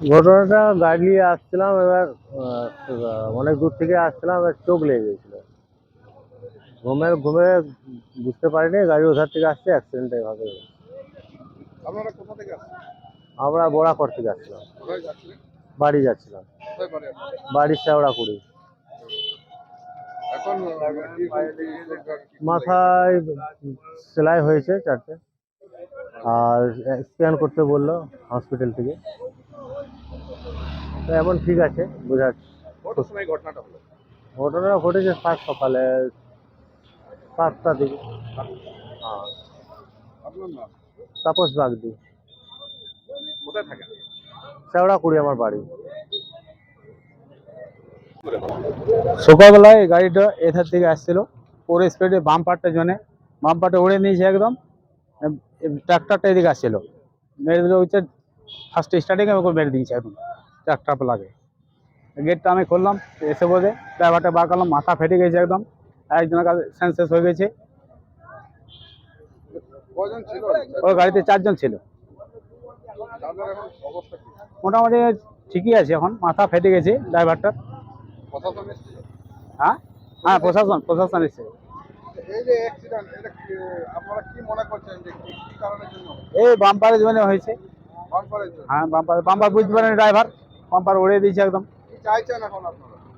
ঘটনাটা গাড়ি নিয়ে আসছিলাম এবার অনেক দূর থেকে আসছিলাম এবার চোখ লেগে গেছিল। ঘুমে ঘুমে বুঝতে পারিনি গাড়ি ওধার থেকে আসছে অ্যাক্সিডেন্ট এভাবে আপনারা কোথা থেকে আসছেন? আমরা বড়াকর থেকে আসছিলাম। বাড়ি যাচ্ছিলাম। বাড়ি বাড়ির শেওড়া কুড়ি এখন আহ, কি কি- মাথায় সেলাই হয়েছে চারটে। আর স্ক্যান করতে বলল হসপিটাল থেকে। তো এখন ঠিক আছে কটার সময় ঘটনাটা হলো? ঘটেছে সাত সকালে সাতটা দিকে। হ্যাঁ আপনার নাম? তাপস বাগদি। কোথায় থাকেন? কুড়ি আমার বাড়ি। সকালবেলায় গাড়িটা এধার থেকে আসছিল পরে স্পিডে বাম পার্টটা জন্য বাম পার্টে উড়ে নিয়েছে একদম ট্রাক্টরটা এদিকে আসছিল। মেরে দিল হচ্ছে ফার্স্ট স্টার্টিংয়ে ওকে মেরে দিয়েছে একদম। ট্রাক্টর লাগে। গেটটা আমি খুললাম এসে বোঝে ড্রাইভারটা বার করলাম মাথা ফেটে গেছে একদম। একজনের কাছে সেন্সেস হয়ে গেছে। ওই গাড়িতে চারজন ছিল। মোটামুটি ঠিকই আছে এখন মাথা ফেটে গেছে ড্রাইভারটার হ্যাঁ? হ্যাঁ প্রশাসন প্রশাসন এসে এই বাম্পারের জন্য? হয়েছে। হ্যাঁ বাম্পার বাম্পার বুঝতে পারেন ড্রাইভার বাম্পার উড়িয়ে দিয়েছে একদম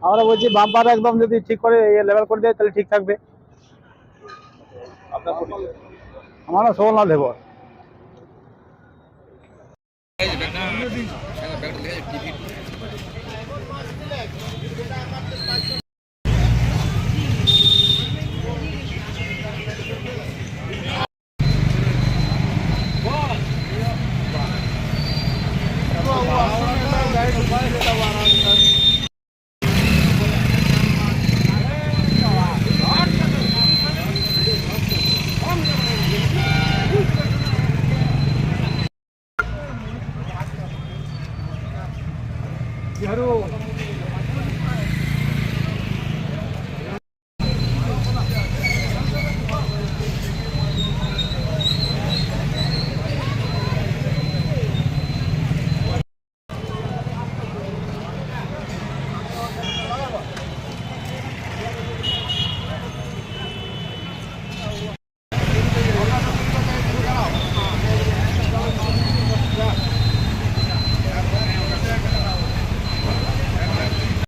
আমরা বলছি বাম্পার একদম যদি ঠিক করে লেভেল করে দেয় তাহলে ঠিক থাকবে আমার না দেব quero